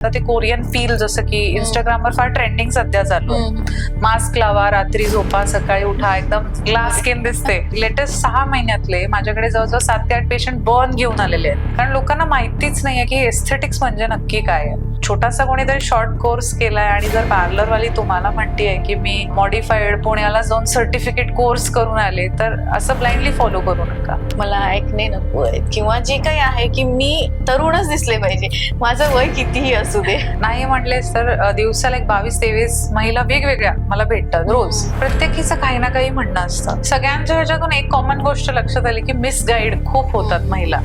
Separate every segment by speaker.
Speaker 1: आता ते Korean feel जसं की इंस्टाग्रामवर फार ट्रेंडिंग सध्या चालू आहे. मास्क लावा रात्री झोपा सकाळी उठा एकदम ग्लास स्किन दिसते. लेटेस्ट सहा महिन्यातले माझ्याकडे जवळजवळ सात ते आठ पेशंट बर्न घेऊन आलेले आहेत. कारण लोकांना माहितीच नाहीये की एस्थेटिक्स म्हणजे नक्की काय आहे. छोटासा कोणीतरी शॉर्ट कोर्स केलाय आणि जर पार्लरवाली तुम्हाला म्हणतीये की मी मॉडिफाईड पुण्याला जाऊन सर्टिफिकेट कोर्स करून आले तर असं ब्लाइंडली फॉलो करू नका.
Speaker 2: मला ऐकणे नको आहेत किंवा जे काही आहे की मी तरुणच दिसले पाहिजे. माझं वय कितीही असू दे.
Speaker 1: नाही म्हटलेस तर दिवसाला एक बावीस तेवीस महिला वेगवेगळ्या मला भेटतात रोज. प्रत्येकीचं काही ना काही म्हणणं असतं. सगळ्यांच्या ह्याच्यातून एक कॉमन गोष्ट लक्षात आली की मिसगाईड खूप होतात महिला.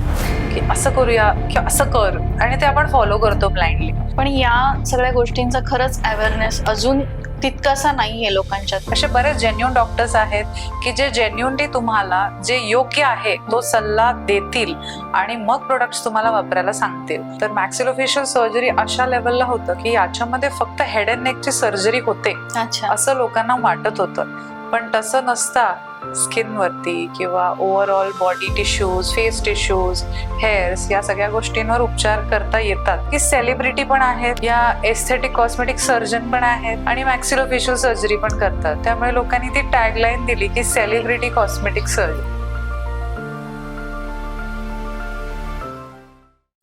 Speaker 1: की असं करूया किंवा असं कर. आणि ते आपण फॉलो करतो ब्लाइंडली
Speaker 2: पण या सगळ्या गोष्टींचा खरंच अवेअरनेस अजून तितकासा नाहीये लोकांच्यात.
Speaker 1: असे बरेच जेन्युन डॉक्टर्स आहेत की जे जेन्युनली तुम्हाला जे योग्य आहे तो सल्ला देतील आणि मग प्रोडक्ट्स तुम्हाला वापरायला सांगतील. तर मॅक्सिलोफेशियल सर्जरी अशा लेवलला होतं की याच्यामध्ये फक्त हेड अँड नेकची सर्जरी होते
Speaker 2: अच्छा.
Speaker 1: असं लोकांना वाटत होतं. पण तसं नसता स्किनवरती किंवा overall body tissues face tissues hairs या सगळ्या गोष्टींवर उपचार करता येतात. की सेलिब्रिटी पण आहेत या एस्थेटिक कॉस्मेटिक सर्जन पण आहेत आणि मॅक्सिलोफेशियल सर्जरी पण करतात. त्यामुळे लोकांनी ती टॅगलाईन दिली की सेलिब्रिटी कॉस्मेटिक सर्जरी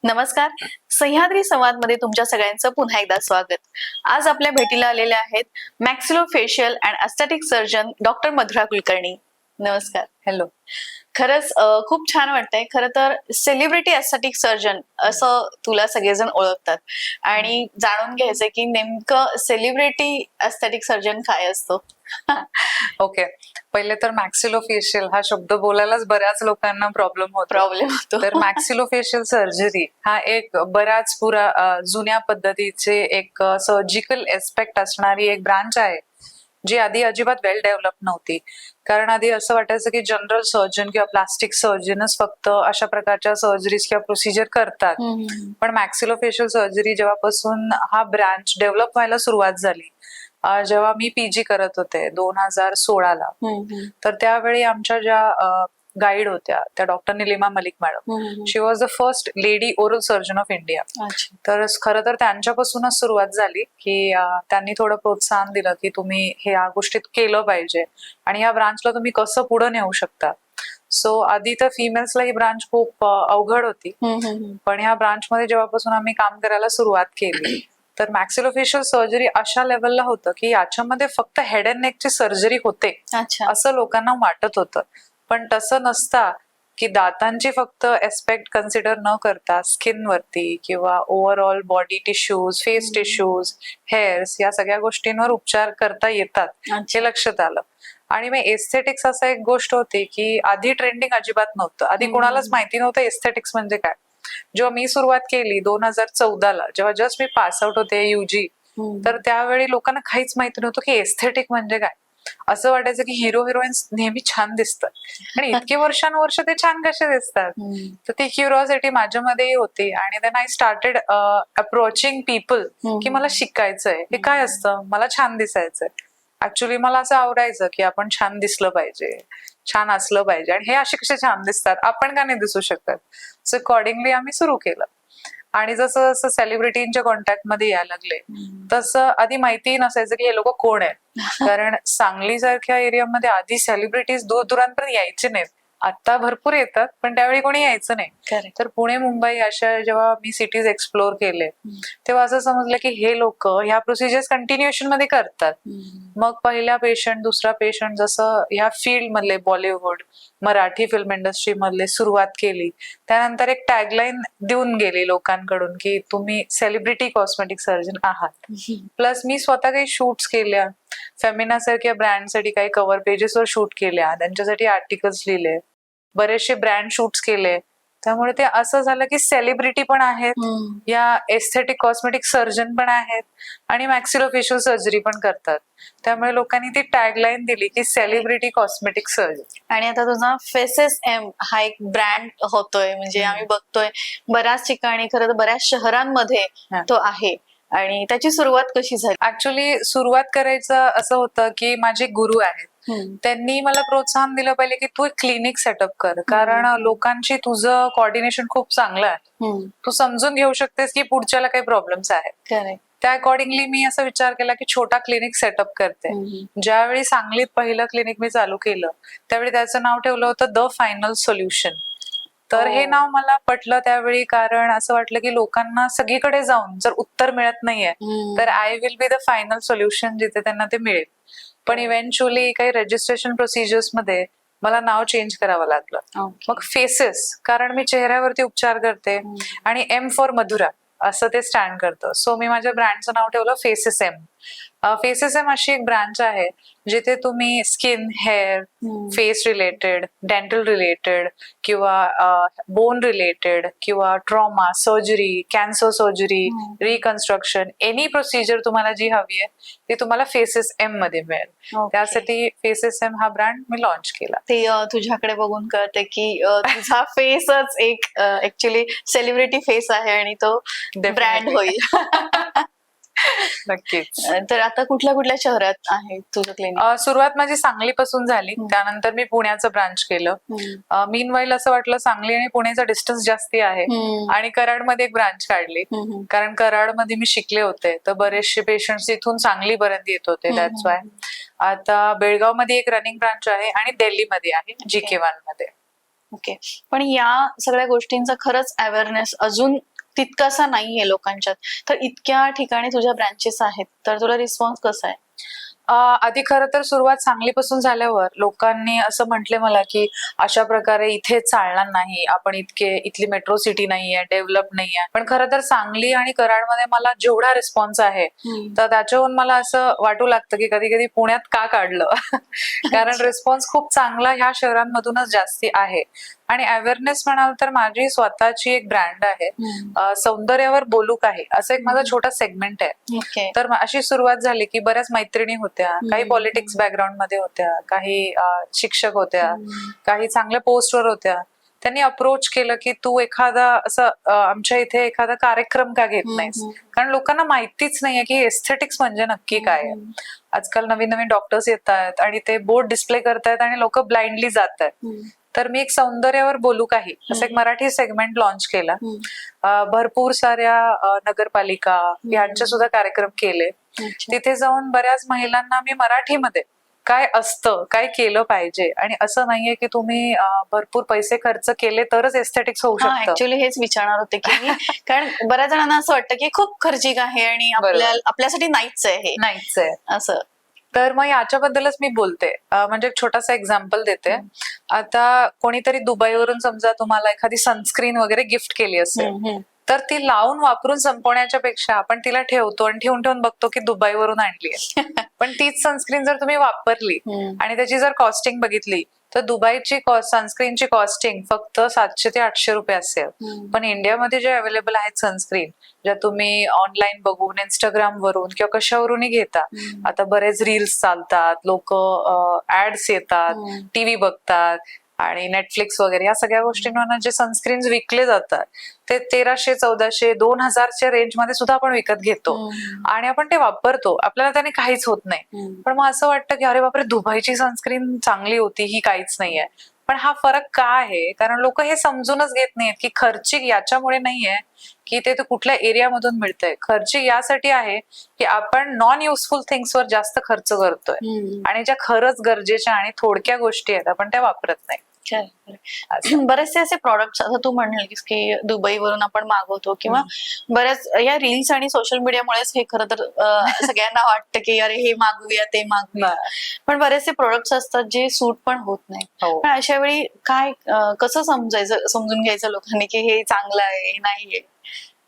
Speaker 2: नमस्कार. सह्याद्री संवादमध्ये तुमच्या सगळ्यांचं पुन्हा एकदा स्वागत. आज आपल्या भेटीला आलेले आहेत maxillo facial and aesthetic surgeon doctor Madhura Kulkarni. नमस्कार.
Speaker 1: हॅलो
Speaker 2: खरंच खूप छान वाटतंय. खरं तर सेलिब्रिटी अस्थेटिक सर्जन असं तुला सगळेजण ओळखतात. आणि जाणून घ्यायचंय की नेमकं सेलिब्रिटी अस्थेटिक सर्जन काय असतो?
Speaker 1: ओके पहिले तर मॅक्सिलोफेशियल हा शब्द बोलायलाच बऱ्याच लोकांना प्रॉब्लेम होतो.
Speaker 2: प्रॉब्लेम होतो.
Speaker 1: तर मॅक्सिलोफेशियल सर्जरी हा एक बराच पुरा जुन्या पद्धतीचे एक सर्जिकल एस्पेक्ट असणारी एक ब्रांच आहे जी आधी अजिबात वेल डेव्हलप नव्हती. कारण आधी असं वाटायचं की जनरल सर्जन किंवा प्लास्टिक सर्जनच फक्त अशा प्रकारच्या सर्जरीज किंवा प्रोसिजर करतात. पण मॅक्सिलोफेशियल सर्जरी जेव्हापासून हा ब्रांच डेव्हलप व्हायला सुरुवात झाली जेव्हा मी पीजी करत होते दोन हजार सोळाला. तर त्यावेळी आमच्या ज्या गाईड होत्या त्या doctor Nilima Malik madam. She was the first lady oral surgeon of India तर खरं तर त्यांच्यापासूनच सुरुवात झाली की त्यांनी थोडं प्रोत्साहन दिलं की तुम्ही हे या गोष्टीत केलं पाहिजे आणि या ब्रांचला तुम्ही कसं पुढे नेऊ शकता सो आधी तर फिमेल्सला ही ब्रांच खूप अवघड होती. पण ह्या ब्रांचमध्ये जेव्हापासून आम्ही काम करायला सुरुवात केली तर मॅक्सिलोफेशियल सर्जरी अशा लेवलला होतं की याच्यामध्ये फक्त हेड अँड नेकची सर्जरी होते
Speaker 2: अच्छा.
Speaker 1: असं लोकांना वाटत होतं. पण तसं नसता की दातांची फक्त एस्पेक्ट कन्सिडर न करता स्किनवरती किंवा overall body tissues face. Tissues hairs या सगळ्या गोष्टींवर उपचार करता येतात हे लक्षात आलं. आणि मग एस्थेटिक्स असं एक गोष्ट होती की आधी ट्रेंडिंग अजिबात नव्हतं. आधी. कोणालाच माहिती नव्हतं एस्थेटिक्स म्हणजे काय. जेव्हा मी सुरुवात केली दोन हजार चौदाला जेव्हा जस्ट मी पास आउट होते युजी
Speaker 2: हम्म.
Speaker 1: तर त्यावेळी लोकांना काहीच माहिती नव्हतं की एस्थेटिक म्हणजे काय. असं वाटायचं की हिरो हिरोईन्स नेहमी छान दिसतात. आणि इतके वर्षानुवर्ष ते छान कसे दिसतात?
Speaker 2: हम्म.
Speaker 1: तर ती क्युरिओसिटी माझ्यामध्येही होती. आणि then I started approaching people. की मला शिकायचंय. हे काय असतं? मला छान दिसायचंय. ऍक्च्युली मला असं आवडायचं की आपण छान दिसलं पाहिजे. छान असलं पाहिजे. आणि हे असे कसे छान दिसतात आपण का नाही दिसू शकत? सो अकॉर्डिंगली आम्ही सुरू केलं. आणि जसं जसं सेलिब्रिटींच्या कॉन्टॅक्टमध्ये यायला लागले. तसं आधी माहिती नसायचं की हे लोक कोण आहेत? कारण सांगली सारख्या एरियामध्ये आधी सेलिब्रिटीज दूर दुरांपर्यंत यायचे नाहीत. आता भरपूर येतात पण त्यावेळी कोणी यायचं नाही. तर पुणे मुंबई अशा जेव्हा मी सिटीज एक्सप्लोर केले. तेव्हा असं समजलं की हे लोक ह्या प्रोसिजर्स कंटिन्युएशनमध्ये करतात. मग पहिला पेशंट दुसरा पेशंट जसं ह्या फील्ड मधले बॉलिवूड मराठी फिल्म इंडस्ट्री मधले सुरुवात केली. त्यानंतर एक टॅगलाईन देऊन गेली लोकांकडून की तुम्ही सेलिब्रिटी कॉस्मेटिक सर्जन आहात. प्लस मी स्वतः काही शूट्स केल्या. फेमिना सारख्या ब्रँडसाठी काही कव्हर पेजेसवर शूट केल्या. त्यांच्यासाठी आर्टिकल्स लिहिले. बरेचसे ब्रँड शूट्स केले त्यामुळे ते असं झालं की सेलिब्रिटी पण आहेत. या एस्थेटिक कॉस्मेटिक सर्जन पण आहेत आणि मॅक्सिलोफेशियल सर्जरी पण करतात त्यामुळे लोकांनी ती टॅगलाईन दिली की सेलिब्रिटी कॉस्मेटिक सर्जन
Speaker 2: आणि आता तुझा फेसेस एम हा एक ब्रँड होतोय म्हणजे. आम्ही बघतोय बऱ्याच ठिकाणी खरं तर बऱ्याच शहरांमध्ये. तो आहे आणि त्याची सुरुवात कशी झाली
Speaker 1: ऍक्च्युली सुरुवात करायचं असं होतं की माझे गुरु आहेत. त्यांनी मला प्रोत्साहन दिलं पाहिजे की तू एक क्लिनिक सेटअप कर कारण लोकांशी तुझं कॉर्डिनेशन खूप चांगलं आहे
Speaker 2: हम्म.
Speaker 1: तू समजून घेऊ शकतेस की पुढच्याला काही प्रॉब्लेम्स आहेत. त्या अकॉर्डिंगली मी असा विचार केला की छोटा क्लिनिक सेटअप करते. ज्यावेळी सांगलीत पहिलं क्लिनिक मी चालू केलं त्यावेळी त्याचं नाव ठेवलं होतं द फायनल सोल्युशन तर हे
Speaker 2: हो.
Speaker 1: नाव मला पटलं त्यावेळी कारण असं वाटलं की लोकांना सगळीकडे जाऊन जर उत्तर मिळत नाहीये. तर I will be the final solution जिथे त्यांना ते मिळेल पण इव्हेंच्युअली काही रजिस्ट्रेशन प्रोसिजर्समध्ये मला नाव चेंज करावं लागलं. मग फेसेस कारण मी चेहऱ्यावरती उपचार करते. आणि एम फॉर मधुरा असं ते स्टँड करतं सो मी माझ्या ब्रँडचं नाव ठेवलं फेसेस एम फेसेस एम अशी एक ब्रांच आहे जिथे तुम्ही skin hair. Face related dental related किंवा बोन रिलेटेड किंवा trauma surgery cancer surgery. Reconstruction any procedure तुम्हाला जी हवी आहे ती तुम्हाला फेसेस एममध्ये मिळेल. त्यासाठी फेसेस एम हा ब्रँड मी लॉन्च केला
Speaker 2: ते तुझ्याकडे बघून कळते की तुझा फेसच एक ऍक्च्युली सेलिब्रिटी फेस आहे आणि तो ब्रँड. होईल
Speaker 1: नक्कीच.
Speaker 2: तर आता कुठल्या कुठल्या शहरात आहे तुझं क्लिनिक
Speaker 1: अ, सुरुवात माझी सांगलीपासून झाली.
Speaker 2: हम्म.
Speaker 1: त्यानंतर मी पुण्याचं ब्रांच केलं. मीन वाईल असं वाटलं सांगली आणि पुण्याचा डिस्टन्स जास्ती आहे. आणि कराडमध्ये एक ब्रांच काढली. कारण कराडमध्ये मी शिकले होते. तर बरेचसे पेशंट्स इथून सांगलीपर्यंत येत होते.
Speaker 2: हम्म,
Speaker 1: दॅट्स वाय आता बेळगावमध्ये एक रनिंग ब्रांच आहे आणि दिल्लीमध्ये आहे जी के वनमध्ये.
Speaker 2: ओके पण या सगळ्या गोष्टींचा खरंच अवेअरनेस अजून तितकासा नाहीये लोकांच्यात. तर इतक्या ठिकाणी तुझ्या ब्रँचेस आहेत तर तुला रिस्पॉन्स कसा आहे?
Speaker 1: आधी खरं तर सुरुवात सांगलीपासून झाल्यावर लोकांनी असं म्हटले मला की अशा प्रकारे इथे चालणार नाही. आपण इतके इथली मेट्रो सिटी नाहीये डेव्हलप नाहीये. पण खरं तर सांगली आणि कराडमध्ये मला जेवढा रिस्पॉन्स आहे तर त्याच्याहून मला असं वाटू लागतं की कधी कधी पुण्यात का काढलं? कारण. रिस्पॉन्स खूप चांगला ह्या शहरांमधूनच जास्ती आहे. आणि अवेअरनेस म्हणाल तर माझी स्वतःची एक ब्रँड आहे. सौंदर्यावर बोलूक आहे. असं एक माझा. छोटा सेगमेंट आहे. तर अशी सुरुवात झाली की बऱ्याच मैत्रिणी होत्या. काही
Speaker 2: हम्म.
Speaker 1: पॉलिटिक्स बॅकग्राऊंडमध्ये होत्या काही शिक्षक होत्या काही चांगल्या पोस्टवर होत्या. त्यांनी अप्रोच केलं की तू एखादा असं आमच्या इथे एखादा कार्यक्रम का घेत नाहीस? कारण लोकांना माहितीच नाहीये की एस्थेटिक्स म्हणजे नक्की काय. आजकाल नवीन नवीन डॉक्टर्स येत आहेत आणि ते बोर्ड डिस्प्ले करतायत आणि लोक ब्लाइंडली जात आहेत तर मी एक सौंदर्यावर बोलू काही. असं एक. मराठी सेगमेंट लॉन्च केला. भरपूर साऱ्या नगरपालिका यांचे सुद्धा कार्यक्रम केले. तिथे जाऊन बऱ्याच महिलांना मी मराठीमध्ये काय असतं काय केलं पाहिजे आणि असं नाहीये की तुम्ही भरपूर पैसे खर्च केले तरच एस्थेटिक्स होऊ शकतं.
Speaker 2: ऍक्च्युली हेच विचारणार होते की कारण बऱ्याच जणांना असं वाटतं की खूप खर्चिक आहे आणि. आपल्यासाठी नाहीच आहे हे.
Speaker 1: नाहीच आहे.
Speaker 2: असं.
Speaker 1: तर मग याच्याबद्दलच मी बोलते. म्हणजे एक छोटासा एक्झाम्पल देते. आता कोणीतरी दुबईवरून समजा तुम्हाला एखादी सनस्क्रीन वगैरे गिफ्ट केली असेल तर ती लावून वापरून संपवण्याच्या पेक्षा आपण तिला ठेवतो आणि ठेवून ठेवून बघतो की दुबईवरून आणली पण तीच सनस्क्रीन जर तुम्ही वापरली आणि त्याची जर कॉस्टिंग बघितली तर दुबईची सनस्क्रीनची कॉस्टिंग फक्त सातशे ते आठशे रुपये असेल. पण इंडियामध्ये जे अवेलेबल आहेत सनस्क्रीन ज्या तुम्ही ऑनलाईन बघून इंस्टाग्राम वरून किंवा कशावरूनही घेता आता बरेच रील्स चालतात लोक ऍड्स येतात टीव्ही बघतात आणि नेटफ्लिक्स वगैरे या सगळ्या गोष्टींवर जे सनस्क्रीन विकले जातात ते तेराशे चौदाशे दोन हजारच्या रेंजमध्ये सुद्धा आपण विकत घेतो. आणि आपण ते वापरतो. आपल्याला त्याने काहीच होत नाही. पण मग असं वाटतं की अरे बापरे दुबईची सनस्क्रीन चांगली होती ही काहीच नाहीये. पण हा फरक का आहे? कारण लोक हे समजूनच घेत नाहीत की खर्चिक याच्यामुळे नाहीये की ते कुठल्या एरियामधून मिळतंय. खर्चिक यासाठी आहे की आपण नॉन युजफुल थिंग्सवर जास्त खर्च करतोय. आणि ज्या खरंच गरजेच्या आणि थोडक्या गोष्टी आहेत आपण त्या वापरत नाही.
Speaker 2: बरेचसे असे प्रॉडक्ट आता तू म्हणलीस की दुबईवरून आपण मागवतो किंवा बऱ्याच या रील्स आणि सोशल मीडियामुळेच हे खरं तर सगळ्यांना वाटतं की अरे हे मागवूया ते मागवूया पण बरेचसे प्रोडक्ट्स असतात जे सूट पण होत नाही
Speaker 1: हो.
Speaker 2: पण अशा वेळी काय कसं समजायचं समजून घ्यायचं लोकांनी की हे चांगलं आहे हे नाहीये?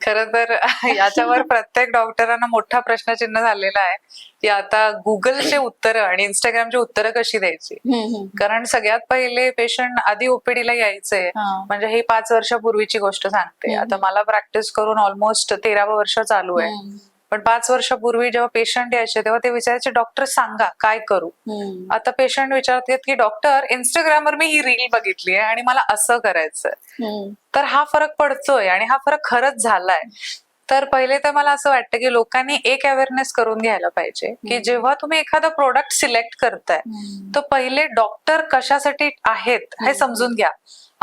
Speaker 1: खर तर याच्यावर प्रत्येक डॉक्टरांना मोठा प्रश्नचिन्ह झालेला आहे की आता गुगलचे उत्तरं आणि इंस्टाग्रामची उत्तरं कशी द्यायची कारण सगळ्यात पहिले पेशंट आधी ओपीडीला यायचे. म्हणजे ही पाच वर्षापूर्वीची गोष्ट सांगते. आता मला प्रॅक्टिस करून ऑलमोस्ट तेरावं वर्ष चालू आहे. पण पाच वर्षापूर्वी जेव्हा पेशंट यायचे तेव्हा ते विचारायचे डॉक्टर सांगा काय करू. आता पेशंट विचारतात की डॉक्टर इंस्टाग्रामवर मी ही रील बघितली आहे आणि मला असं करायचंय. तर हा फरक पडतोय आणि हा फरक खरंच झालाय तर पहिले तर मला असं वाटतं की लोकांनी एक अवेअरनेस करून घ्यायला पाहिजे की. जेव्हा तुम्ही एखादा प्रोडक्ट सिलेक्ट करताय तर पहिले डॉक्टर कशासाठी आहेत हे. समजून घ्या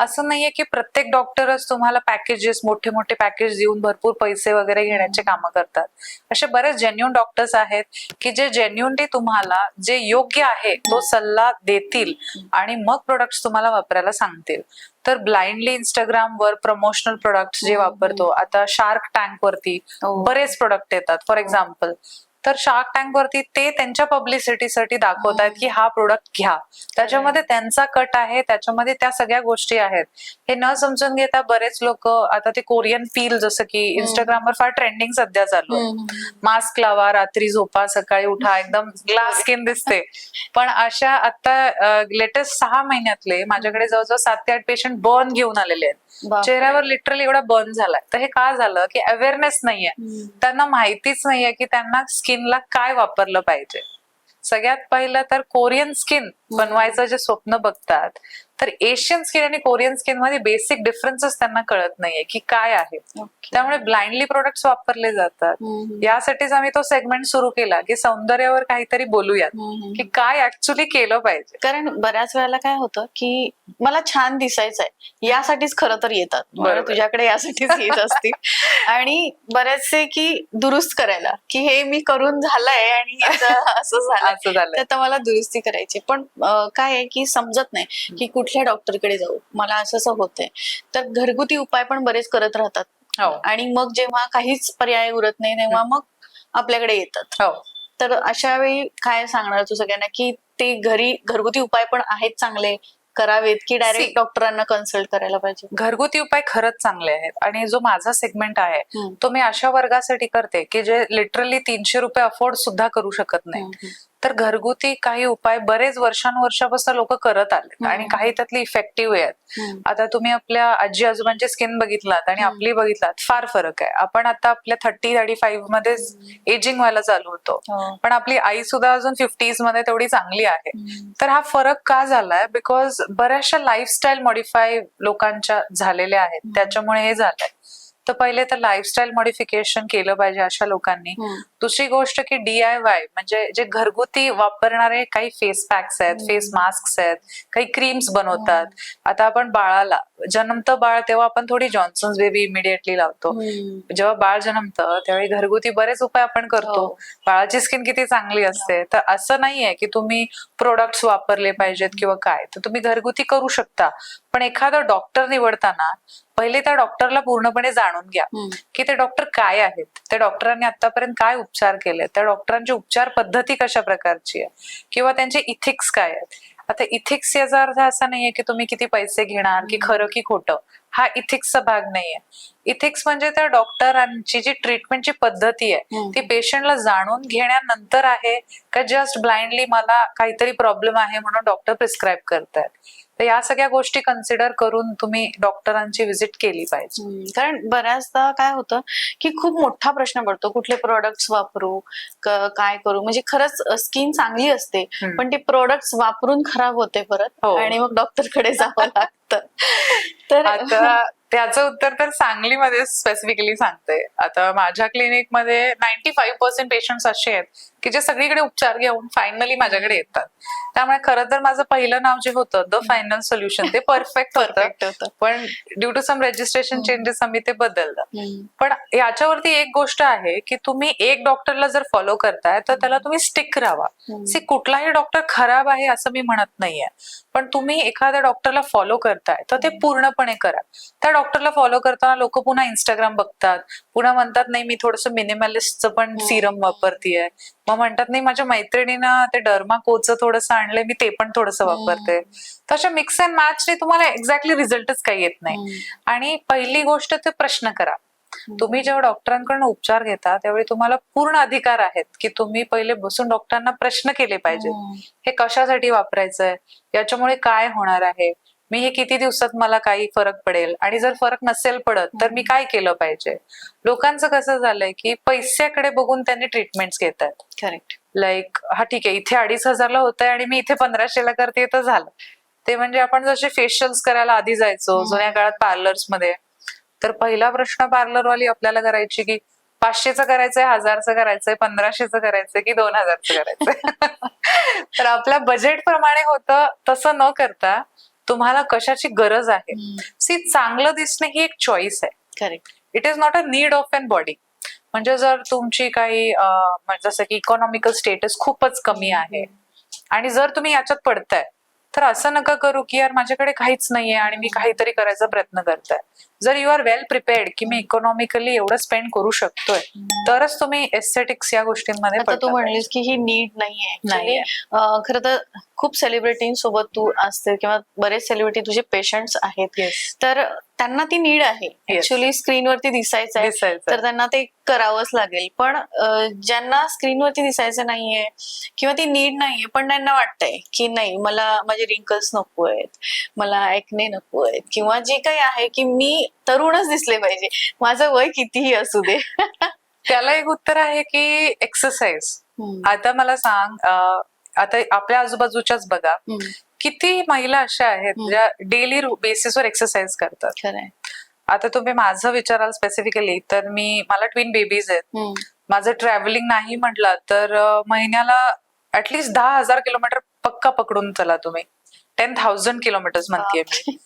Speaker 1: असं नाहीये की प्रत्येक डॉक्टरच तुम्हाला पॅकेजेस मोठे मोठे पॅकेज देऊन भरपूर पैसे वगैरे घेण्याचे कामं करतात असे बरेच जेन्युन डॉक्टर्स आहेत की जे जेन्युनली तुम्हाला जे योग्य आहे तो सल्ला देतील आणि मग प्रोडक्ट्स तुम्हाला वापरायला सांगतील तर ब्लाइंडली इंस्टाग्रामवर प्रमोशनल प्रोडक्ट्स जे
Speaker 2: हम्म.
Speaker 1: वापरतो आता शार्क टँक वरती
Speaker 2: हो.
Speaker 1: बरेच प्रोडक्ट येतात फॉर एक्झाम्पल तर शार्क टँक वरती ते त्यांच्या पब्लिसिटीसाठी दाखवतात की हा प्रोडक्ट घ्या. त्याच्यामध्ये त्यांचा कट आहे त्याच्यामध्ये त्या सगळ्या गोष्टी आहेत. हे न समजून घेता बरेच लोक आता ते कोरियन पील जसं की इंस्टाग्रामवर फार ट्रेंडिंग सध्या चालू आहे. मास्क लावा रात्री झोपा सकाळी उठा एकदम ग्लास स्किन दिसते. पण अशा आता लेटेस्ट सहा महिन्यातले माझ्याकडे जवळजवळ सात ते आठ पेशंट बर्न घेऊन आलेले आहेत. चेहऱ्यावर लिटरली एवढा बर्न झालाय. तर हे का झालं? की अवेअरनेस नाहीये. त्यांना माहितीच नाहीये की त्यांना स्किनला काय वापरलं पाहिजे? सगळ्यात पहिलं तर कोरियन स्किन बनवायचं जे स्वप्न बघतात तर एशियन स्किन आणि कोरियन स्किनमध्ये बेसिक डिफरन्सेस त्यांना कळत नाहीये की काय आहे. त्यामुळे ब्लाइंडली प्रोडक्ट्स वापरले जातात. यासाठीच आम्ही तो सेगमेंट सुरू केला की सौंदर्यावर काहीतरी बोलूयात. की काय ऍक्च्युली केलं पाहिजे.
Speaker 2: कारण बऱ्याच वेळेला काय होतं की मला छान दिसायचंय. यासाठीच खरं तर येतात. तुझ्याकडे यासाठीच येत असतील. आणि बरेचसे की दुरुस्त करायला. की हे मी करून झालंय आणि असं
Speaker 1: झालं
Speaker 2: तर मला दुरुस्ती करायची पण काय आहे की समजत नाही की कुठल्या डॉक्टरकडे जाऊ? मला असं असं होतंय. तर घरगुती उपाय पण बरेच करत राहतात.
Speaker 1: हो.
Speaker 2: आणि मग जेव्हा काहीच पर्याय उरत नाही तेव्हा मग आपल्याकडे येतात.
Speaker 1: हो.
Speaker 2: तर अशा वेळी काय सांगणार तू सगळ्यांना की ते घरी घरगुती उपाय पण आहेत चांगले करावेत की डायरेक्ट. डॉक्टरांना कन्सल्ट करायला पाहिजे?
Speaker 1: घरगुती उपाय खरंच चांगले आहेत. आणि जो माझा सेगमेंट आहे. तो मी अशा वर्गासाठी करते की जे लिटरली तीनशे रुपये अफोर्ड सुद्धा करू शकत नाही. तर घरगुती काही उपाय बरेच वर्षानुवर्षापासून लोक करत आले. आणि काही त्यातले इफेक्टिव्ह आहेत. आता तुम्ही आपल्या आजी आजोबांची स्किन बघितलात आणि. आपली बघितलात फार फरक आहे आपण आता आपल्या थर्टी थर्टी फाईव्हमध्ये एजिंग व्हायला चालू होतो
Speaker 2: हो.
Speaker 1: पण आपली आई सुद्धा अजून फिफ्टीजमध्ये तेवढी चांगली आहे. तर हा फरक का झालाय बिकॉज बऱ्याचशा लाईफस्टाईल मॉडिफाय लोकांच्या झालेल्या आहेत. त्याच्यामुळे हे झालंय तर पहिले तर लाईफस्टाईल मॉडिफिकेशन केलं पाहिजे अशा लोकांनी. दुसरी गोष्ट की डी आय वाय म्हणजे जे घरगुती वापरणारे काही फेस पॅक्स आहेत. फेस मास्क आहेत काही क्रीम्स बनवतात आता आपण बाळाला जन्मतं बाळ तेव्हा आपण थोडी जॉन्सन्स बेबी इमिडिएटली लावतो. जेव्हा बाळ जन्मतं त्यावेळी घरगुती बरेच उपाय आपण करतो
Speaker 2: हो.
Speaker 1: बाळाची स्किन किती चांगली असते तर असं नाहीये की तुम्ही प्रोडक्ट्स वापरले पाहिजेत किंवा काय तर तुम्ही घरगुती करू शकता पण एखादा डॉक्टर निवडताना पहिले त्या डॉक्टरला पूर्णपणे जाणून घ्या. की ते डॉक्टर काय आहेत त्या डॉक्टरांनी आतापर्यंत काय उपचार केले. त्या डॉक्टरांची उपचार पद्धती कशा प्रकारची आहे? किंवा त्यांचे इथिक्स काय आहेत? आता इथिक्स याचा अर्थ असा नाहीये की तुम्ही किती पैसे घेणार की खरं की खोटं. हा इथिक्सचा भाग नाहीये इथिक्स म्हणजे त्या डॉक्टरांची जी ट्रीटमेंटची पद्धती आहे. ती पेशंटला जाणून घेण्यानंतर आहे का जस्ट ब्लाइंडली मला काहीतरी प्रॉब्लेम आहे म्हणून डॉक्टर प्रिस्क्राईब करतायत तर या सगळ्या गोष्टी कन्सिडर करून तुम्ही डॉक्टरांची व्हिजिट केली पाहिजे.
Speaker 2: कारण बऱ्याचदा काय होतं की खूप मोठा प्रश्न पडतो कुठले प्रोडक्ट्स वापरू काय करू म्हणजे खरंच स्किन चांगली असते. पण ती प्रोडक्ट्स वापरून खराब होते परत
Speaker 1: हो.
Speaker 2: आणि मग डॉक्टरकडे जावं लागतं तर
Speaker 1: आता त्याचं उत्तर तर सांगलीमध्ये स्पेसिफिकली सांगते. आता माझ्या क्लिनिकमध्ये नाईन्टी फाईव्ह पर्सेंट पेशंट्स असे आहेत. की जे सगळीकडे उपचार घेऊन फायनली माझ्याकडे येतात. त्यामुळे खरं तर माझं पहिलं नाव जे होतं द फायनल सोल्युशन ते परफेक्ट होतं.
Speaker 2: परफेक्ट होतं.
Speaker 1: पण due to some registration. Changes आम्ही ते बदललं. पण याच्यावरती एक गोष्ट आहे की तुम्ही एक डॉक्टरला जर फॉलो करताय तर त्याला तुम्ही स्टिक राहा. कुठलाही डॉक्टर खराब आहे असं मी म्हणत नाहीये. पण तुम्ही एखाद्या डॉक्टरला फॉलो करताय तर ते पूर्णपणे करा. त्या डॉक्टरला फॉलो करताना लोक पुन्हा इंस्टाग्राम बघतात. पुन्हा म्हणतात नाही मी थोडस मिनिमलिस्टचं पण. सिरम वापरतीये. मग म्हणतात नाही माझ्या मैत्रिणीनं ते डर्मा कोचं थोडंसं आणलंय मी ते पण थोडंसं. वापरते. तशा मिक्स अँड मॅचने तुम्हाला एक्झॅक्टली रिझल्टच काही येत नाही. आणि पहिली गोष्ट ते प्रश्न करा. तुम्ही जेव्हा डॉक्टरांकडून उपचार घेता त्यावेळी तुम्हाला पूर्ण अधिकार आहेत की तुम्ही पहिले बसून डॉक्टरांना प्रश्न केले पाहिजेत.
Speaker 2: हम्म.
Speaker 1: हे कशासाठी वापरायचंय? याच्यामुळे काय होणार आहे? मी हे किती दिवसात मला काही फरक पडेल? आणि जर फरक नसेल पडत तर मी काय केलं पाहिजे? लोकांचं कसं झालंय की पैशाकडे बघून त्यांनी ट्रीटमेंट्स घेत आहेत
Speaker 2: करेक्ट
Speaker 1: लाईक हा ठीक आहे इथे अडीच हजारला होत आहे आणि मी इथे पंधराशेला करते तर झालं. ते म्हणजे आपण जसे फेशियल्स करायला आधी जायचो. जुन्या काळात पार्लर्समध्ये तर पहिला प्रश्न पार्लरवाली आपल्याला करायची की पाचशेचं करायचंय हजारचं करायचंय पंधराशेचं करायचंय की दोन हजारचं करायचंय? तर आपल्या बजेट प्रमाणे होतं तसं न करता तुम्हाला कशाची गरज आहे? सी चांगलं दिसणे ही एक चॉईस आहे.
Speaker 2: Correct
Speaker 1: it is not a need of an body म्हणजे जर तुमची काही जसं की इकॉनॉमिकल स्टेटस खूपच कमी आहे आणि जर तुम्ही याच्यात पडताय तर असं नका करू की यार माझ्याकडे काहीच नाहीये आणि मी काहीतरी करायचा प्रयत्न करताय. जर यू आर वेल प्रिपेअर्ड की मी इकॉनॉमिकली एवढं स्पेंड करू शकतोय तरच तुम्ही एस्थेटिक्स या गोष्टींमध्ये
Speaker 2: तू म्हणलीस की ही नीड नाहीये खर तर खूप सेलिब्रिटींसोबत तू असते किंवा बरेच सेलिब्रिटी तुझे पेशंट्स आहेत. तर त्यांना ती नीड आहे. ऍक्च्युली स्क्रीनवरती दिसायचं आहे. तर त्यांना ते करावंच लागेल. पण ज्यांना स्क्रीनवरती दिसायचं नाहीये किंवा ती नीड नाहीये पण त्यांना वाटतंय की नाही मला माझे रिंकल्स नको आहेत मला ऐकणे नको आहेत किंवा जे काही आहे की मी तरुणच दिसले पाहिजे माझं वय कितीही असू दे
Speaker 1: त्याला एक उत्तर आहे की एक्सरसाइज. आता मला सांग आता आपल्या आजूबाजूच्याच बघा. किती महिला अशा आहेत. ज्या डेली बेसिसवर एक्सरसाइज करतात आता तुम्ही माझं विचाराल स्पेसिफिकली तर मी मला ट्विन बेबीज आहेत. माझं ट्रॅव्हलिंग नाही म्हटलं तर महिन्याला ऍटलीस्ट दहा हजार किलोमीटर पक्का पकडून चला तुम्ही टेन थाउजंड किलोमीटर्स म्हणतेय मी.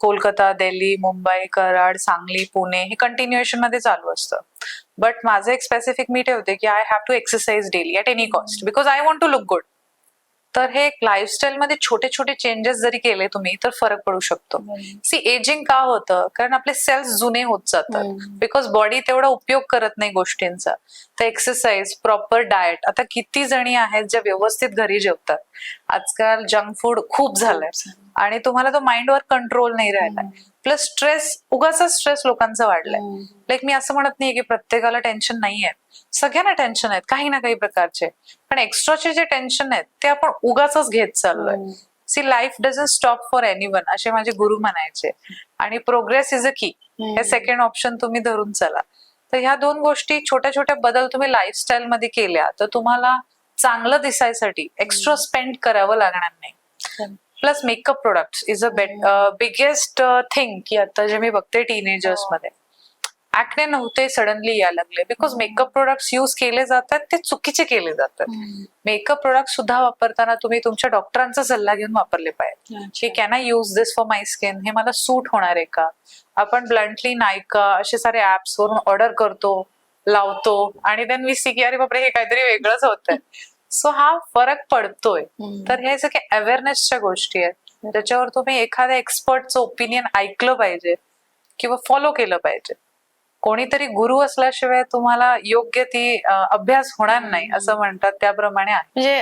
Speaker 1: कोलकाता दिल्ली मुंबई कराड सांगली पुणे हे कंटिन्युएशनमध्ये चालू असतं. बट माझं एक स्पेसिफिक मी ठेवते की I have to exercise daily at any cost because I want to look good तर हे लाईफस्टाईल मध्ये छोटे छोटे चेंजेस जरी केले तुम्ही तर फरक पडू शकतो. सी एजिंग का होतं? कारण आपले सेल्स जुने होत जातात. बिकॉज बॉडी तेवढा उपयोग करत नाही गोष्टींचा. तर एक्सरसाइज प्रॉपर डाएट आता किती जणी आहेत ज्या व्यवस्थित घरी जेवतात? आजकाल जंक फूड खूप झालंय. आणि तुम्हाला तो माइंडवर कंट्रोल नाही राहिलाय. प्लस स्ट्रेस उगाचा स्ट्रेस लोकांचा वाढलाय. लाईक मी असं म्हणत नाही की प्रत्येकाला टेन्शन नाही आहे सगळ्यांना टेन्शन आहेत काही ना काही प्रकारचे. पण एक्स्ट्राचे जे टेन्शन आहेत ते आपण उगाच घेत चाललोय. See life doesn't stop for anyone असे माझे गुरु म्हणायचे. आणि प्रोग्रेस इज अ की हे सेकंड ऑप्शन तुम्ही धरून चला. तर ह्या दोन गोष्टी छोट्या छोट्या बदल तुम्ही लाईफस्टाईल मध्ये केल्या तर तुम्हाला चांगलं दिसायसाठी एक्स्ट्रा स्पेंड करावं लागणार नाही. Plus makeup product is a bet biggest thing की आता जे मी बघते टीनेजर्स
Speaker 2: हो.
Speaker 1: मध्ये. ऍक्ने नव्हते सडनली यायला लागले. बिकॉज मेकअप प्रोडक्ट्स युज केले जातात ते चुकीचे केले जातात. मेकअप प्रोडक्ट सुद्धा वापरताना तुम्ही तुमच्या डॉक्टरांचा सल्ला घेऊन वापरले पाहिजे. की can I use this for my skin हे मला सूट होणार आहे का? आपण ब्लंटली नायका असे सारे ऍप्स वरून ऑर्डर करतो लावतो आणि देन वी सी की अरे बापरे हे काहीतरी वेगळंच होतंय. सो हा फरक पडतोय. तर हे सगळे अवेअरनेसच्या गोष्टी आहेत. त्याच्यावर तुम्ही एखाद्या एक्सपर्टचं ओपिनियन ऐकलं पाहिजे किंवा फॉलो केलं पाहिजे. कोणीतरी गुरु असल्याशिवाय तुम्हाला योग्य ती अभ्यास होणार नाही असं म्हणतात त्याप्रमाणे
Speaker 2: म्हणजे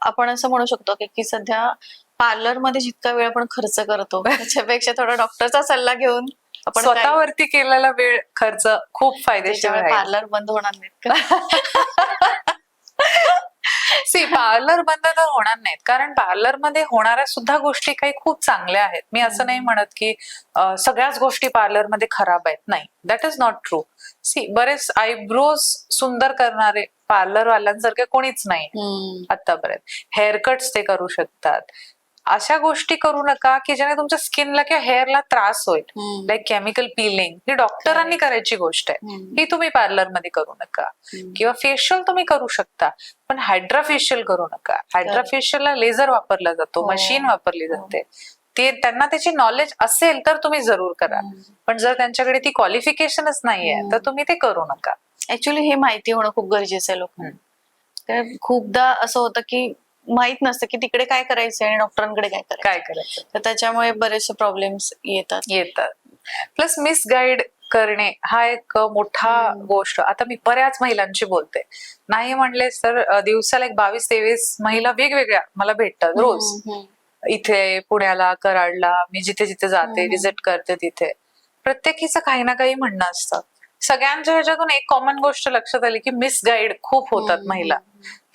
Speaker 2: आपण असं म्हणू शकतो की की सध्या पार्लरमध्ये जितका वेळ आपण खर्च करतो त्याच्यापेक्षा थोडा डॉक्टरचा सल्ला घेऊन आपण
Speaker 1: स्वतःवरती केलेला वेळ खर्च खूप फायदेशीर
Speaker 2: पार्लर बंद होणार नाहीत का?
Speaker 1: सी पार्लर बंद तर होणार नाहीत. कारण पार्लरमध्ये होणाऱ्या सुद्धा गोष्टी काही खूप चांगल्या आहेत. मी असं नाही म्हणत की सगळ्याच गोष्टी पार्लरमध्ये खराब आहेत. नाही. That is not true see बरेच आयब्रोज सुंदर करणारे पार्लर वाल्यांसारखे कोणीच नाही. आतापर्यंत हेअरकट्स ते करू शकतात. अशा गोष्टी करू नका की ज्याने तुमच्या स्किनला किंवा हेअरला त्रास होईल. लाईक केमिकल पिलिंग ही डॉक्टरांनी करायची गोष्ट आहे. ही तुम्ही पार्लरमध्ये करू नका. किंवा फेशियल तुम्ही करू शकता. पण हायड्रा फेशियल करू नका. हायड्रा फेशियलला लेझर वापरला जातो.
Speaker 2: हो.
Speaker 1: मशीन वापरली जाते. ते त्यांना त्याची नॉलेज असेल तर तुम्ही जरूर करा. पण जर त्यांच्याकडे ती क्वालिफिकेशनच नाहीये. तर तुम्ही ते करू नका.
Speaker 2: ऍक्च्युली हे माहिती होणं खूप गरजेचं आहे लोकांना. खूपदा असं होतं की माहीत नसतं की तिकडे काय करायचं आणि डॉक्टरांकडे काय करायचं
Speaker 1: काय करायचं
Speaker 2: तर त्याच्यामुळे बरेचसे प्रॉब्लेम्स येतात.
Speaker 1: येतात. प्लस मिसगाईड करणे हा एक मोठा. गोष्ट. आता मी बऱ्याच महिलांची बोलते. नाही म्हणलेस तर दिवसाला एक बावीस तेवीस महिला वेगवेगळ्या मला भेटतात रोज. इथे पुण्याला कराडला मी जिथे जिथे जाते. विजिट करते तिथे. प्रत्येकीचं काही ना काही म्हणणं असतं. सगळ्यांच्या ह्याच्यातून एक कॉमन गोष्ट लक्षात आली की मिसगाईड खूप होतात. महिला.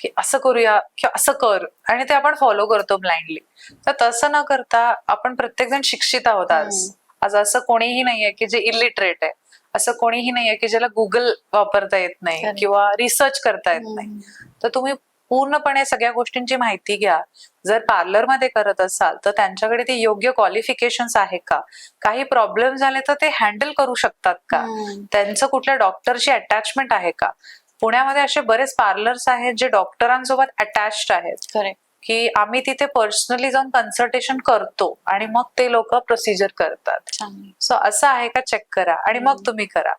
Speaker 1: की असं करूया किंवा असं कर. आणि ते आपण फॉलो करतो ब्लाइंडली तर तसं न करता आपण प्रत्येक जण शिक्षित आहोत आज. आज असं कोणीही नाहीये की जे इलिटरेट आहे. असं कोणीही नाहीये की ज्याला गुगल वापरता येत नाही. किंवा रिसर्च करता येत नाही. तर तुम्ही पूर्णपणे सगळ्या गोष्टींची माहिती घ्या. जर पार्लरमध्ये करत असाल तर त्यांच्याकडे ते योग्य क्वालिफिकेशन्स आहे का? काही प्रॉब्लेम झाले तर ते हँडल करू शकतात का. त्यांचं कुठल्या डॉक्टरशी अटॅचमेंट आहे का? पुण्यामध्ये असे बरेच पार्लर्स आहेत जे डॉक्टरांसोबत अटॅच्ड आहेत. की आम्ही तिथे पर्सनली जाऊन कन्सल्टेशन करतो आणि मग ते लोक प्रोसिजर करतात. सो असं आहे का चेक करा आणि मग. तुम्ही करा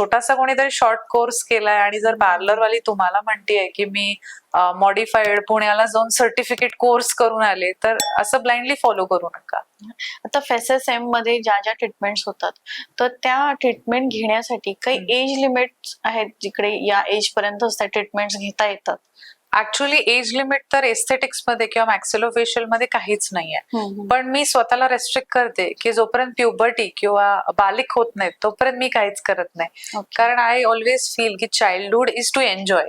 Speaker 1: छोटासा कोणीतरी शॉर्ट कोर्स केलाय आणि जर पार्लरवाली तुम्हाला म्हणतीये की मी मॉडिफाईड पुण्याला जाऊन सर्टिफिकेट कोर्स करून आले तर असं ब्लाइंडली फॉलो करू नका.
Speaker 2: आता फेसेस एममध्ये ज्या ज्या ट्रीटमेंट्स होतात तर त्या ट्रीटमेंट घेण्यासाठी काही एज लिमिट आहेत जिकडे या एज पर्यंत त्या ट्रीटमेंट्स घेता येतात.
Speaker 1: ऍक्च्युली एज लिमिट तर एस्थेटिक्समध्ये किंवा मॅक्सिलोफेशियलमध्ये काहीच नाहीये. पण मी स्वतःला रेस्ट्रिक्ट करते की जोपर्यंत प्युबर्टी किंवा बालिक होत नाही तोपर्यंत मी काहीच करत नाही. कारण आय ऑलवेज फील की चाइल्डहुड इज टू एन्जॉय.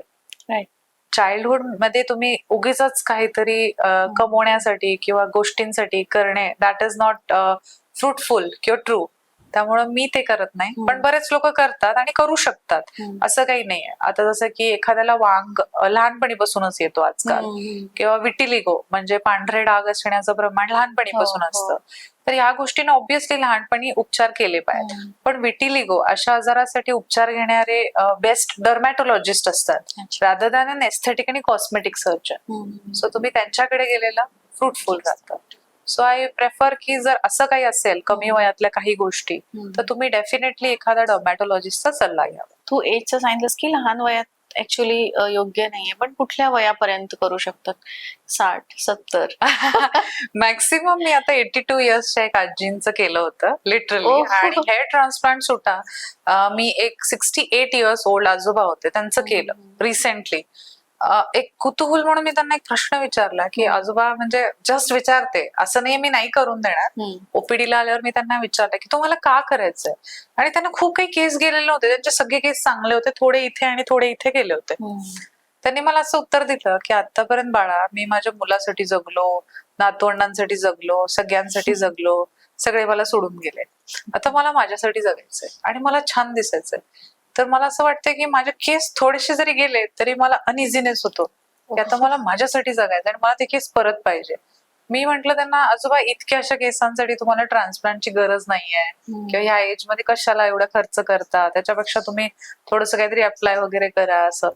Speaker 1: चाइल्डहुडमध्ये तुम्ही उगीच काहीतरी कमवण्यासाठी किंवा गोष्टींसाठी करणे दॅट इज नॉट फ्रुटफुल किंवा ट्रू त्यामुळं मी ते करत नाही
Speaker 2: हम्म.
Speaker 1: पण बरेच लोक करतात आणि करू शकतात
Speaker 2: हम्म.
Speaker 1: असं काही नाहीये आता जसं की एखाद्याला वांग लहानपणीपासूनच येतो आजकाल
Speaker 2: हम्म.
Speaker 1: किंवा विटिलिगो म्हणजे पांढरे डाग असण्याचं प्रमाण लहानपणीपासून
Speaker 2: हो, हो.
Speaker 1: असतं तर या गोष्टींना ऑब्व्हियसली लहानपणी उपचार केले पाहिजे. पण विटिलिगो अशा आजारासाठी उपचार घेणारे बेस्ट डर्मॅटोलॉजिस्ट असतात. रादर दॅन एस्थेटिक आणि कॉस्मेटिक सर्जन. सो तुम्ही त्यांच्याकडे गेलेला फ्रुटफुल जातं सो आय प्रेफर की जर असं काही असेल कमी. वयातल्या काही गोष्टी. तर तुम्ही डेफिनेटली एखाद्या डर्मॅटोलॉजिस्टचा सल्ला घ्यावा
Speaker 2: तू एजचं सांगितलंस की लहान वयात ऍक्च्युली योग्य नाहीये पण कुठल्या वयापर्यंत करू शकतात साठ सत्तर
Speaker 1: मॅक्सिमम मी आता एटी टू इयर्सच्या एक आजींचं केलं होतं लिटरली. आणि हेअर ट्रान्सप्लांट सुद्धा मी एक सिक्स्टी एट इयर्स ओल्ड आजोबा होते त्यांचं केलं. रिसेंटली एक कुतूहल म्हणून मी त्यांना एक प्रश्न विचारला की आजोबा म्हणजे जस्ट विचारते. असं नाही मी नाही करून देणार. ओपीडीला आल्यावर मी त्यांना विचारलं की तुम्हाला का करायचंय? आणि त्यांना खूप काही केस गेलेले नव्हते त्यांचे सगळे केस चांगले होते. थोडे इथे आणि थोडे इथे गेले होते. त्यांनी मला असं उत्तर दिलं की आतापर्यंत बाळा मी माझ्या मुलासाठी जगलो नातवंडांसाठी जगलो सगळ्यांसाठी जगलो सगळे मला सोडून गेले. आता मला माझ्यासाठी जगायचंय आणि मला छान दिसायचंय. तर मला असं वाटतंय की माझे केस थोडेसे जरी गेले तरी मला अनइझीनेस होतो. की आता मला माझ्यासाठी जगायचं आणि मला ते केस परत पाहिजे. मी म्हंटल त्यांना आजोबा इतक्या अशा केसांसाठी तुम्हाला ट्रान्सप्लांटची गरज नाहीये. किंवा ह्या एजमध्ये कशाला एवढा खर्च करता? त्याच्यापेक्षा तुम्ही थोडस काहीतरी अप्लाय वगैरे करा असं.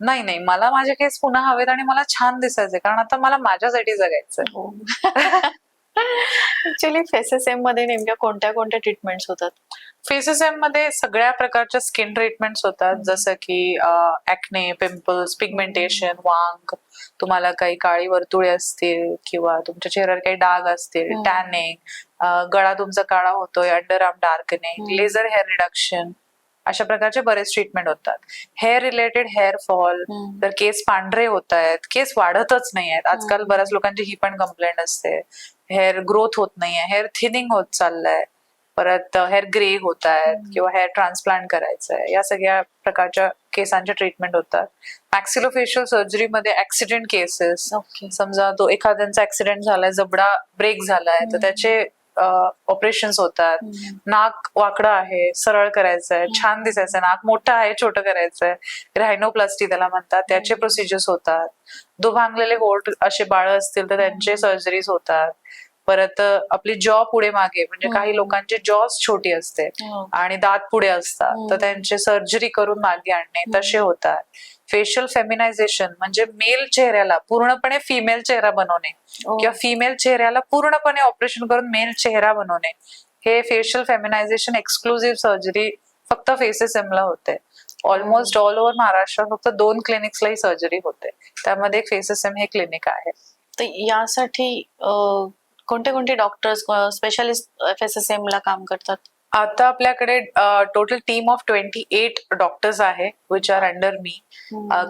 Speaker 1: नाही नाही. मला माझे केस पुन्हा हवेत आणि मला छान दिसायचे कारण आता मला माझ्यासाठी जगायचंय.
Speaker 2: हो. ऍक्च्युली फेसेस एममध्ये नेमक्या कोणत्या कोणत्या ट्रीटमेंट्स होतात?
Speaker 1: फेसेस एममध्ये सगळ्या प्रकारच्या स्किन ट्रीटमेंट्स होतात जसं की ऍक्ने पिंपल्स पिगमेंटेशन वांग तुम्हाला काही काळी वर्तुळे असतील किंवा तुमच्या चेहऱ्यावर काही डाग असतील. टॅनिंग गळा तुमचा काळा होतोय under arm darkening. Laser hair reduction अशा प्रकारचे बरेच ट्रीटमेंट होतात हेअर रिलेटेड हेअर फॉल. तर केस पांढरे होत आहेत केस वाढतच नाही आहेत आजकाल
Speaker 2: हम्म.
Speaker 1: बऱ्याच लोकांची ही पण कंप्लेंट असते हेअर ग्रोथ होत नाहीये हेअर थिनिंग होत चाललंय परत हेअर ग्रे होत आहेत. किंवा हेअर ट्रान्सप्लांट करायचंय या सगळ्या प्रकारच्या केसांचे ट्रीटमेंट होतात मॅक्सिलोफेशियल सर्जरीमध्ये ऍक्सिडेंट केसेस समजा तो एखाद्यांचा ऍक्सिडेंट झालाय जबडा ब्रेक झालाय तर. त्याचे ऑपरेशन्स होतात. नाक वाकडं आहे सरळ करायचंय
Speaker 2: हम्म.
Speaker 1: छान दिसायचंय नाक मोठं आहे छोटं करायचंय रायनोप्लास्टी त्याला म्हणतात त्याचे. प्रोसिजर्स होतात दुभांगलेले होट असे बाळ असतील तर त्यांचे. सर्जरीज होतात परत आपली जॉ पुढे मागे म्हणजे काही
Speaker 2: हम्म.
Speaker 1: लोकांची जॉज छोटी असते
Speaker 2: हो.
Speaker 1: आणि दात पुढे असतात तर
Speaker 2: हम्म.
Speaker 1: त्यांचे सर्जरी करून मागे आणणे. तसे होतात फेशियल फेमिनायझेशन म्हणजे मेल चेहऱ्याला पूर्णपणे फिमेल चेहरा बनवणे. किंवा फिमेल चेहऱ्याला पूर्णपणे ऑपरेशन करून मेल चेहरा बनवणे हे फेशियल फेमिनायझेशन एक्सक्लुझिव्ह सर्जरी फक्त फेसेस एमला होते ऑलमोस्ट ऑल ओव्हर महाराष्ट्रात फक्त दोन क्लिनिक्सला ही सर्जरी होते त्यामध्ये एक फेसेस एम हे क्लिनिक आहे
Speaker 2: तर यासाठी कोणते कोणते doctors specialist F S S M ला काम करतात?
Speaker 1: आता आपल्याकडे total team of twenty eight doctors आहे विच आर अंडर मी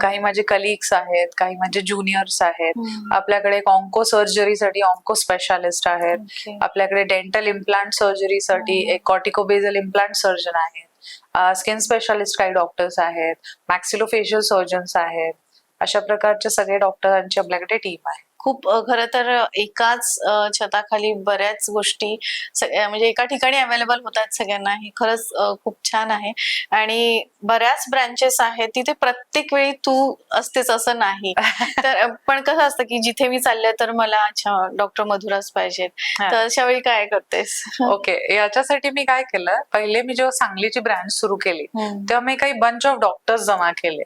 Speaker 1: काही माझे कलिग्स आहेत काही माझे ज्युनियर्स आहेत. आपल्याकडे एक ऑन्को सर्जरीसाठी ऑन्को स्पेशालिस्ट आहेत. आपल्याकडे डेंटल इम्प्लांट सर्जरीसाठी. एक कॉटिकोबेझल इम्प्लांट सर्जन आहेत. स्किन स्पेशालिस्ट काही डॉक्टर्स आहेत. मॅक्सिलोफेशियल सर्जन्स आहेत. अशा प्रकारचे सगळे डॉक्टरांची आपल्याकडे टीम आहे.
Speaker 2: खूप खरं तर एकाच छताखाली बऱ्याच गोष्टी म्हणजे एका ठिकाणी अवेलेबल होतात सगळ्यांना. हे खरंच खूप छान आहे. आणि बऱ्याच ब्रांचेस आहेत तिथे प्रत्येक वेळी तू असतेच असं नाही. तर पण कसं असतं की जिथे मी चालले तर मला अच्छा डॉक्टर मधुराच पाहिजेत. तर अशा वेळी काय करतेस?
Speaker 1: ओके. याच्यासाठी मी काय केलं पहिले मी जेव्हा सांगलीची ब्रँच सुरू केली. तेव्हा मी काही बंच ऑफ डॉक्टर्स जमा केले.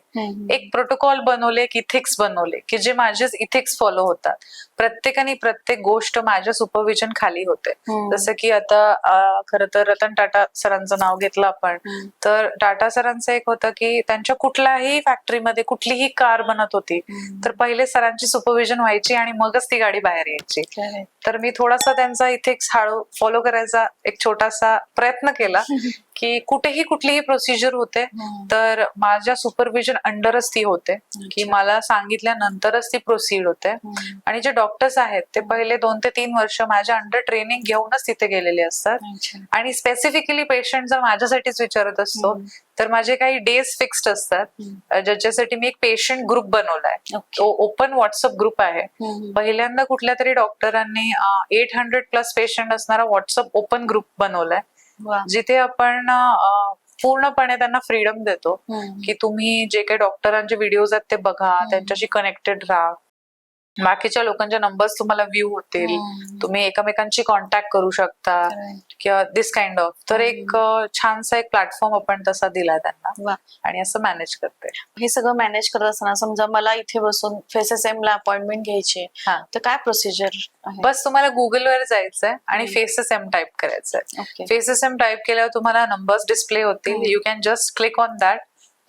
Speaker 1: एक प्रोटोकॉल बनवले एक इथिक्स बनवले की जे माझेच इथिक्स फॉलो होतात. that. प्रत्येकाने प्रत्येक गोष्ट माझ्या सुपरविजन खाली होते
Speaker 2: हम्म.
Speaker 1: जसं की आता खरं तर रतन टाटा सरांचं नाव घेतलं आपण. तर टाटा सरांचं एक होतं की त्यांच्या कुठल्याही फॅक्टरीमध्ये कुठलीही कार बनत होती. तर पहिले सरांची सुपरविजन व्हायची आणि मगच ती गाडी बाहेर यायची. तर मी थोडासा त्यांचा इथे हळू फॉलो करायचा एक छोटासा प्रयत्न केला की कुठेही कुठलीही प्रोसिजर होते
Speaker 2: हम्म.
Speaker 1: तर माझ्या सुपरविजन अंडरच ती होते की. मला सांगितल्यानंतरच ती प्रोसीड होते
Speaker 2: हम्म.
Speaker 1: आणि जे डॉक्टर्स आहेत ते पहिले दोन ते तीन वर्ष माझ्या अंडर ट्रेनिंग घेऊनच तिथे गेलेले असतात. आणि स्पेसिफिकली पेशंट जर माझ्यासाठीच विचारत असतो. तर माझे काही डेज फिक्स्ड असतात ज्याच्यासाठी मी एक पेशंट ग्रुप बनवलाय ओपन व्हॉट्सअप ग्रुप आहे. पहिल्यांदा कुठल्या तरी डॉक्टरांनी एट हंड्रेड प्लस पेशंट असणारा व्हॉट्सअप ओपन ग्रुप बनवलाय. जिथे आपण पूर्णपणे त्यांना फ्रीडम देतो. की तुम्ही जे काही डॉक्टरांचे व्हिडिओज आहेत ते बघा. त्यांच्याशी कनेक्टेड राहा बाकीच्या लोकांचे नंबर्स तुम्हाला व्ह्यू होतील
Speaker 2: हम्म.
Speaker 1: तुम्ही एकमेकांची कॉन्टॅक्ट करू शकता. किंवा दिस काइंड ऑफ तर एक अ, छानसा एक प्लॅटफॉर्म आपण तसा दिला त्यांना. आणि असं मॅनेज करते
Speaker 2: हे सगळं मॅनेज करत असताना समजा मला इथे बसून फेसेसएम ला अपॉइंटमेंट घ्यायची
Speaker 1: हा.
Speaker 2: तर काय प्रोसिजर
Speaker 1: बस तुम्हाला गुगलवर जायचंय आणि. फेसेस एम टाईप करायचंय फेसेस एम टाईप केल्यावर तुम्हाला नंबर्स डिस्प्ले होतील. You can just click on that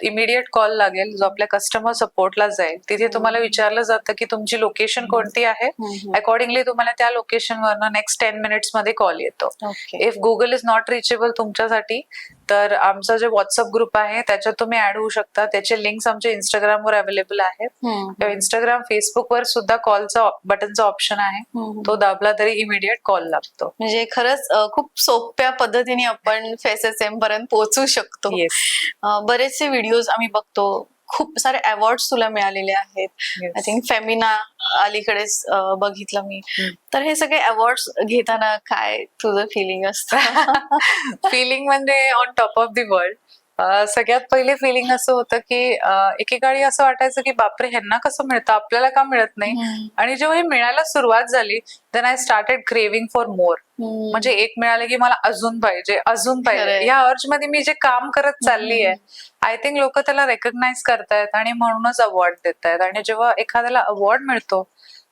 Speaker 1: immediate call लागेल जो आपल्या कस्टमर सपोर्टला जाईल तिथे तुम्हाला विचारलं जातं की तुमची लोकेशन कोणती आहे. अकॉर्डिंगली तुम्हाला त्या लोकेशन वरनं नेक्स्ट टेन मिनिट्समध्ये कॉल येतो. If Google is not reachable तुमच्यासाठी तर आमचा जे व्हॉट्सअप ग्रुप आहे त्याच्यात तुम्ही ऍड होऊ शकता. त्याचे लिंक्स आमच्या इंस्टाग्रामवर अवेलेबल आहेत. इंस्टाग्राम फेसबुकवर सुद्धा कॉलचा बटनचा ऑप्शन आहे. तो दाबला तरी इमिडिएट कॉल लागतो.
Speaker 2: म्हणजे खरंच खूप सोप्या पद्धतीने आपण फेसेसएम पर्यंत पोहोचू शकतो. बरेचसे व्हिडिओज आम्ही बघतो. खूप सारे अवॉर्ड तुला मिळालेले आहेत. आय थिंक फेमिना अलीकडेच बघितलं मी. तर हे सगळे अवॉर्ड घेताना काय तुझं फिलिंग असतं?
Speaker 1: फिलिंग म्हणजे on top of the world सगळ्यात पहिले फिलिंग असं होतं की एकेकाळी असं वाटायचं की बापरे ह्यांना कसं मिळतं आपल्याला का मिळत नाही. आणि जेव्हा हे मिळायला सुरुवात झाली then I started craving for more. म्हणजे एक मिळालं की मला अजून पाहिजे अजून पाहिजे
Speaker 2: खरंय.
Speaker 1: या अर्जमध्ये मी जे काम करत चालली आहे आय थिंक लोक त्याला रेकग्नाइज करतायत आणि म्हणूनच अवॉर्ड देत आहेत आणि जेव्हा एखाद्याला अवॉर्ड मिळतो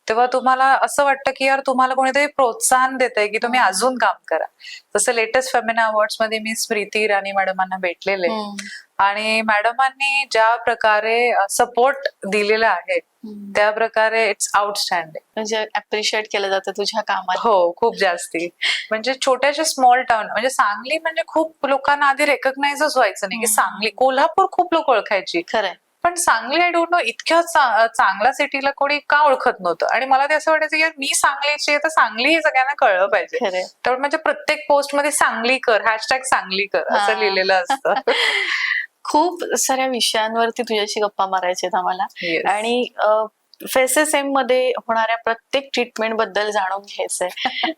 Speaker 1: तेव्हा तुम्हाला असं वाटतं की यार तुम्हाला कोणीतरी प्रोत्साहन देत आहे की तुम्ही अजून काम करा. जसं लेटेस्ट फेमिना अवॉर्ड्समध्ये मी स्मृती इराणी मॅडमांना भेटलेले. आणि मॅडमांनी ज्या प्रकारे सपोर्ट दिलेला आहे. त्या प्रकारे इट्स आउटस्टँडिंग
Speaker 2: म्हणजे अप्रिशिएट केलं जातं तुझ्या कामात.
Speaker 1: हो खूप जास्ती. म्हणजे छोट्याशा स्मॉल टाउन म्हणजे सांगली म्हणजे खूप लोकांना आधी रेकग्नाइजच व्हायचं नाही की. सांगली कोल्हापूर खूप लोक ओळखायची.
Speaker 2: खरंय.
Speaker 1: पण सांगली आय डोंट नो इतक्या चांगल्या सिटीला कोणी का ओळखत नव्हतं? आणि मला ते असं वाटायचं की मी सांगलीची आहे तर सांगली हे सगळ्यांना कळलं पाहिजे. तर म्हणजे प्रत्येक पोस्टमध्ये सांगली कर हॅशटॅग सांगली कर. असं लिहिलेलं असतं.
Speaker 2: खूप साऱ्या विषयांवरती तुझ्याशी गप्पा मारायचे आम्हाला.
Speaker 1: Yes.
Speaker 2: आणि फेसेस एममध्ये होणाऱ्या प्रत्येक ट्रीटमेंटबद्दल जाणून घ्यायचंय.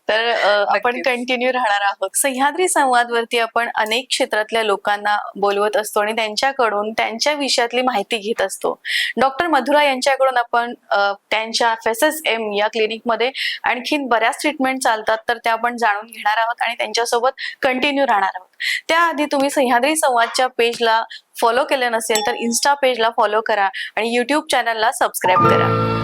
Speaker 2: तर आपण. कंटिन्यू राहणार आहोत. सह्याद्री संवाद वरती आपण अनेक क्षेत्रातल्या लोकांना बोलवत असतो आणि त्यांच्याकडून त्यांच्या विषयातली माहिती घेत असतो. डॉक्टर मधुरा यांच्याकडून आपण त्यांच्या फेसेस एम या क्लिनिकमध्ये आणखीन बऱ्याच ट्रीटमेंट चालतात तर त्या आपण जाणून घेणार आहोत आणि त्यांच्यासोबत कंटिन्यू राहणार आहोत. त्याआधी तुम्ही सह्याद्री संवादच्या पेजला फॉलो केलं नसेल तर इन्स्टा पेजला फॉलो करा आणि युट्यूब चॅनलला सबस्क्राईब करा.